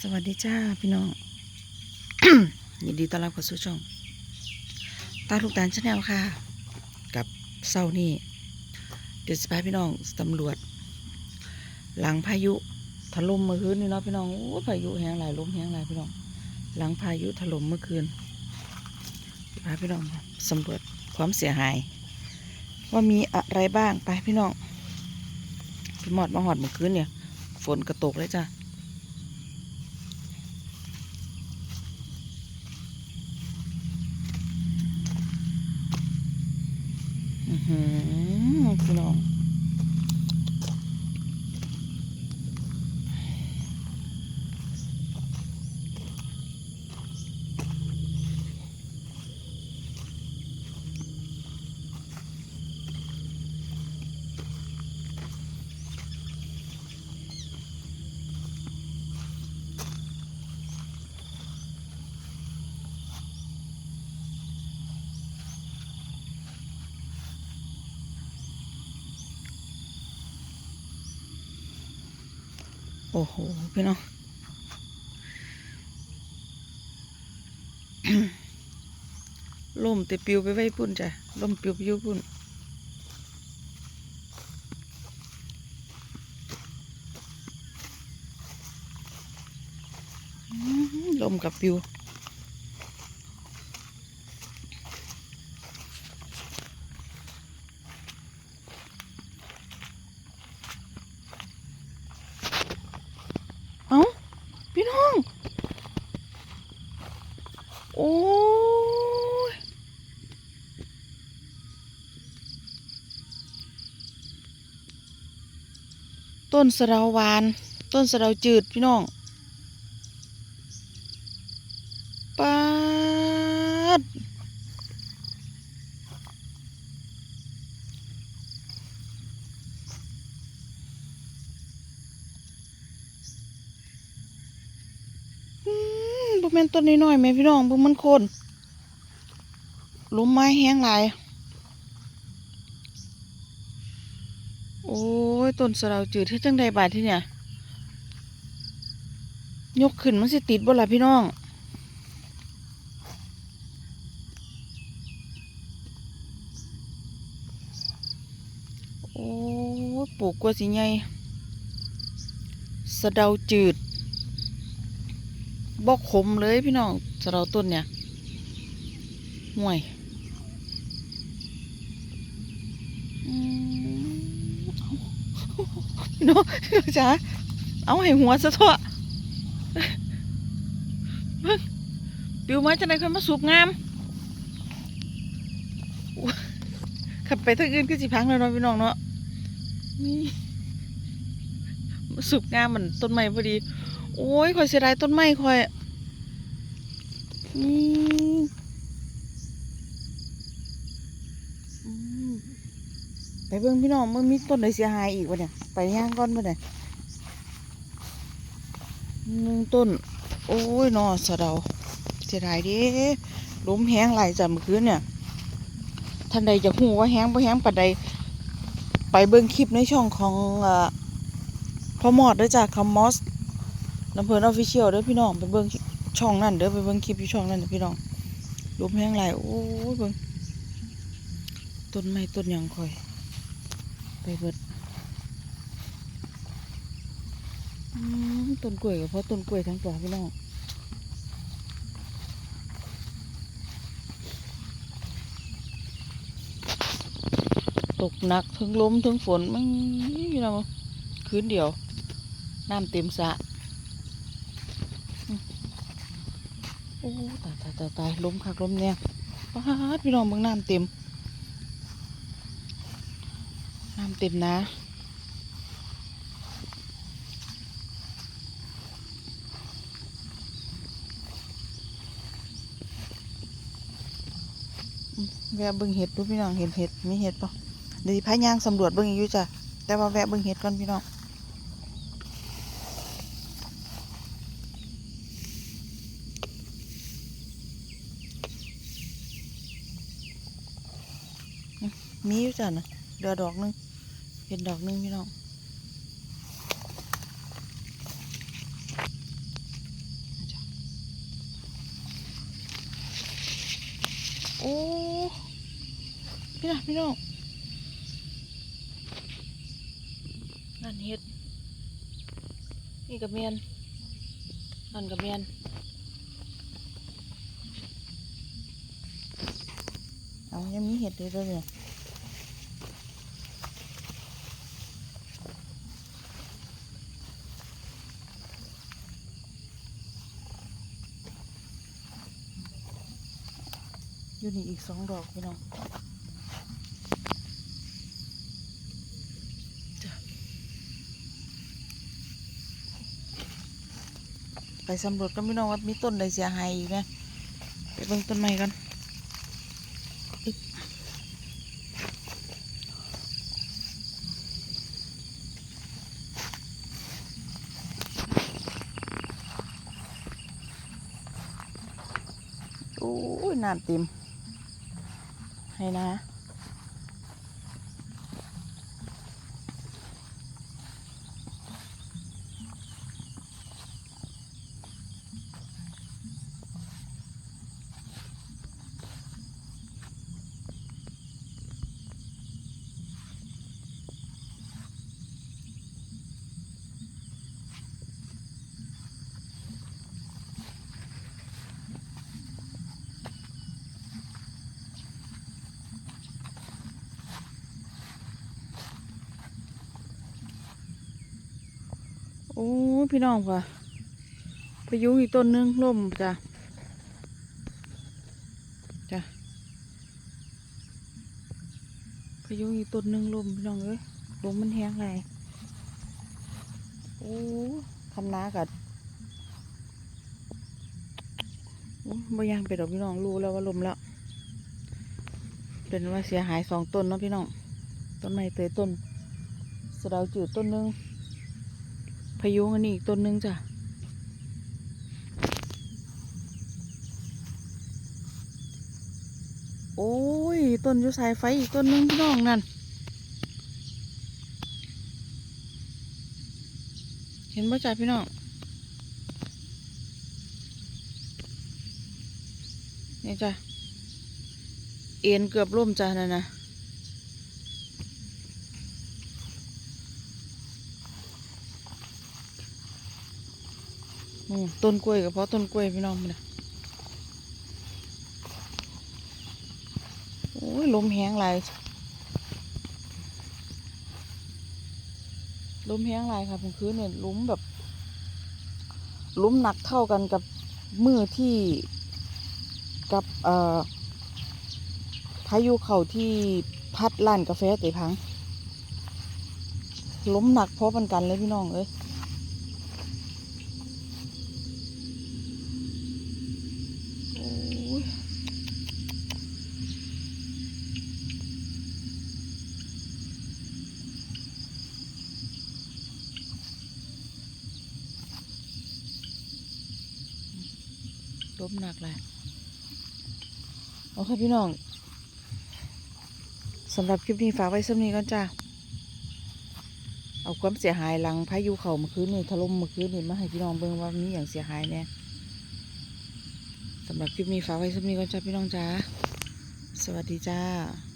สวัสดีจ้าพี่น้อง ยินดีต้อนรับเข้าสู่ช่อง ตาลูกตาลชาแนลค่ะ กับเศร้านี่เดี๋ยวสพาพี่น้องตำรวจ หลังพายุถล่มเมื่อคืนนี่เนาะพี่น้องโอ้ยพายุแห้งหลายลมแห้งหลายพี่น้อง หลังพายุถล่มเมื่อคืนสิพาพี่น้องสำรวจความเสียหาย ว่ามีอะไรบ้างไปพี่น้องพี่หมอดมาหอดเมื่อคืนเนี่ย ฝนกระตกเลยจ้ะ อือหือ พี่น้อง โอ้โหพี่น้องล่มแต่ปิวไปไว้พุ่นจ้ะล่มปิวไปอยู่พุ่นอื้อหือลมกับปิว เอ้า พี่น้อง โอ้ยต้นสะเดาหวาน ต้นสะเดาจืดพี่น้องปาดอืมบ่ แม่นต้นน้อยๆแม่พี่น้องบ่งมันโคนลมไม้แห้งหลาย โอ้ยต้นสะเดาจืดที่จังใดบาดที่เนี่ย ยกขึ้นมันสิติดบ่ล่ะพี่น้องโอ้ปลูกกว่าสิไงสะเดาจืด บ่ขมเลยพี่น้องสะเดาต้นเนี่ยห่วยอืมเอาเนาะจ๋าเอาให้หัวซะเถอะเบิ่งปิวมาจังไดค่อยมาสูบงามขับไปทางอื่นก็สิพังแล้วเนาะพี่น้องเนาะสูบงามเหมือนต้นไม้พอดี โอ้ยคอยเสียดายต้นไม้คอยนี่อืมไปเบิ่งพี่น้องมันมีต้นไหนเสียหายอีกวะเนี่ย ไปย่างก้อนมาเนี่ยหนึ่งต้น โอ้ยนอสะเดาเสียดายดิล้มแห้งไหลายจากเมื่อคืนเนี่ยท่านใดจะหูว่าแห้งบ่แห้งปัดใดไปเบิ่งคลิปในช่องของอพ่อมอดด้อจ้ะคำมอส ลำเพลินออฟฟิเชียลเด้อพี่น้องไปเบิ่งช่องนั่นเด้อไปเบิ่งคลิปอยู่ช่องนั่นเด้อพี่น้องล้มแห้งไหลโอ้ยเบิ่งต้นไม้ต้นยังคอย ไปเบิดต้นกล้วยก็เพราะต้นกล้วยทั้งตัวพี่น้องตกหนักทั้งลมทั้งฝนมันพี่น้องคืนเดียว น้ำเต็มสระอืม โอ้ตายตายตายตายลมคักลมเนี่ยป้าพี่น้องเบิ่งน้ำเต็มน้ำเต็มนะแวะเบิ่งเห็ดดูพี่น้องเห็นเห็ดมีเห็ดปะเดี๋ยวพายางสำรวจเบิ่งอีกอยู่จ้ะแต่ว่าแวะเบิ่งเห็ดก่อนพี่น้อง มีอยู่จ้ะนะเดือดอกนึงเห็นดอกนึงพี่น้องโอ้พี่นะพี่น้องนั่นเห็ดนี่กับเมียนนั่นกับเมียนเอายังมีเห็ดเลยด้วยเนี่ย อยู่นี่อีกสองดอกพี่น้องไปสำรวจกันพี่น้องว่ามีต้นใดเสียหายอีกไหมไปเบิ่งต้นไม้กันโอ้ยน้ำเต็ม เลยนะ โอ้พี่น้องค่ะพายุงอีกต้นหนึงล่มจ้ะจ้ะพายุงอีกต้นหนึงล่มพี่น้องเอ้ยลมมันแห้งไงโอ้คำนากัดโอ้ยบ่ยังไปดอกพี่น้องรู้แล้วว่าลมแล้วเป็นว่าเสียหายสองต้นเนาะพี่น้อง ต้นไม้เตยต้นสะดาวจืดต้นหนึง พยุงอันนี้อีกต้นหนึงจ้ะโอ้ย ต้นยูสายไฟอีกต้นหนึงพี่น้องนั่น เห็นบ่จ้ะพี่น้องนี่จ้ะ เอ็นเกือบล่มจ้ะนั่นนะ ต้นกล้วยกับเพราะต้นกล้วยพี่น้องมันนะโอ้ยลมแห้งหลายลมแห้งหลายค่ะผมคืนเนี่ยลมแบบลมหนักเท่ากันกับมือที่กับเอ่อพายุเข่าที่พัดล้านกาแฟเตะพังล้มหนักเพราะมันกันเลยพี่น้องเอ้ย ลมหนักเลยโอเคพี่น้องสำหรับคลิปนี้ฝากไว้สักนี้ก่อนจ้าเอาความเสียหายหลังพายุเข่ามาคืนนี่ถล่มมาคืนนี่มาให้พี่น้องเบิ่งว่ามีอย่างเสียหายแน่สำหรับคลิปนี้ฝากไว้สักนี้ก่อนจ้าพี่น้องจ้าสวัสดีจ้า